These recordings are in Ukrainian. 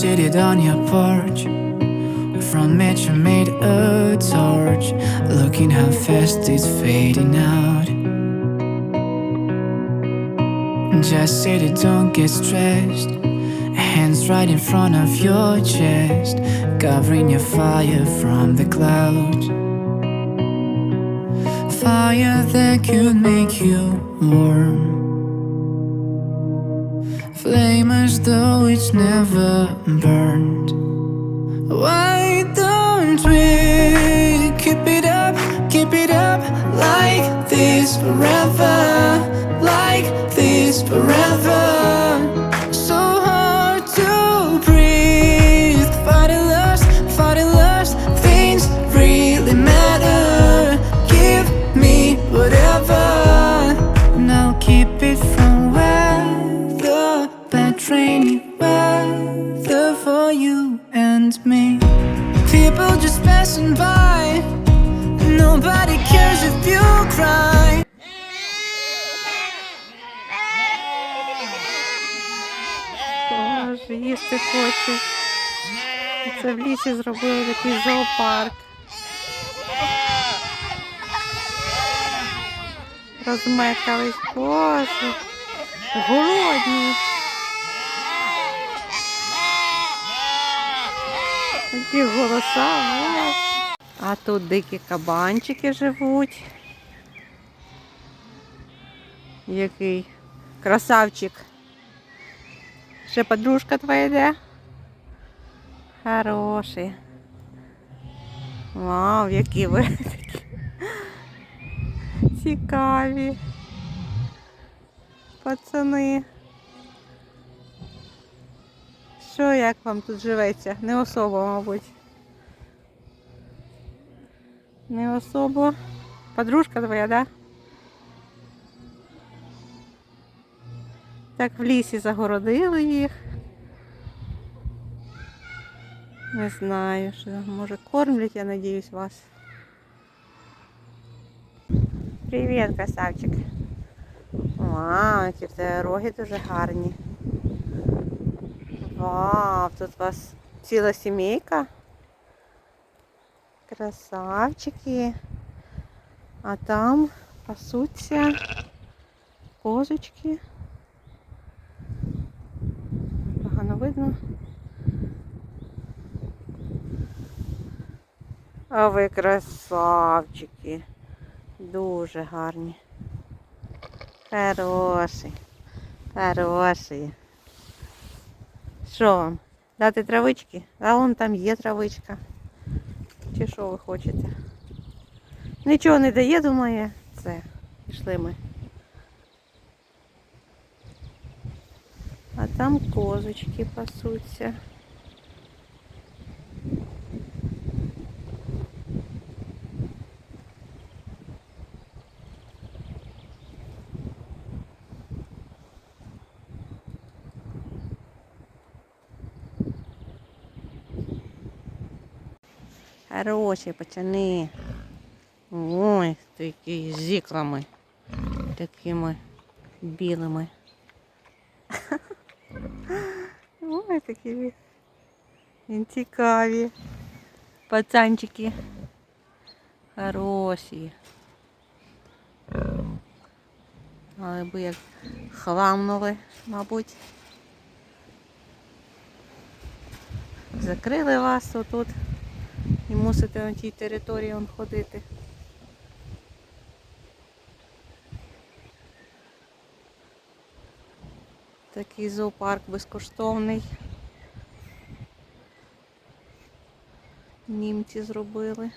seated on your porch. From it you made a torch, looking how fast it's fading out. Just sit it, don't get stressed. Hands right in front of your chest, covering your fire from the clouds. Fire that could make you warm. Flame as though it's never burned. Why don't we keep it up, keep it up like this forever, like this forever? If you cry. Боже, їсти хоче. Це в лісі зробили такий зоопарк. Розмекались, боже. Голодні. Такі голоса. боже. А тут дикі кабанчики живуть. Який красавчик. Ще подружка твоя йде? Хороший. Вау, які ви такі цікаві. Пацани. Що, як вам тут живеться? Не особо, мабуть. Не особо. Подружка твоя, да? Так в лісі загородили їх. Не знаю, що може кормлять, я надіюсь, вас. Привіт, красавчик. Вау, які в тебе роги дуже гарні. Вау, тут у вас ціла сімейка. Красавчики. А там пасуться козочки. Погано видно. А ви красавчики. Дуже гарні. Хороші. Хороші. Що вам? Дати травички? А вон там є травичка. Чи що ви хочете? Нічого не дає, думає. Це. Пішли ми. А там козочки пасуться. Хороші пацани. Ой, такі з іклами. Такими білими. Ой, такі цікаві. Пацанчики. Хороші. Але би як хламнули, мабуть. Закрили вас отут і мусите на тій території он ходити. Такий зоопарк безкоштовний. Німці зробили.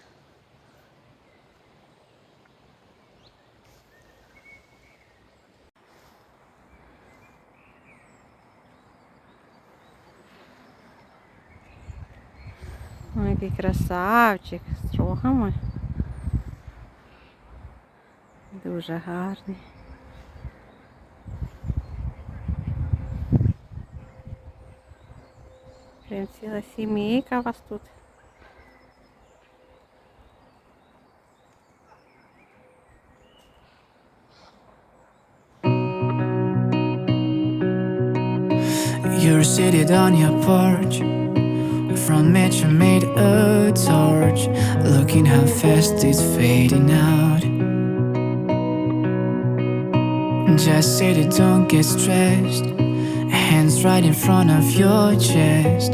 Ой, який красавчик з рогами. Дуже гарний. Прям ціла сімейка у вас тут. You're seated on your porch. From it you made a torch. Looking how fast it's fading out. Just sit it, don't get stressed. Hands right in front of your chest.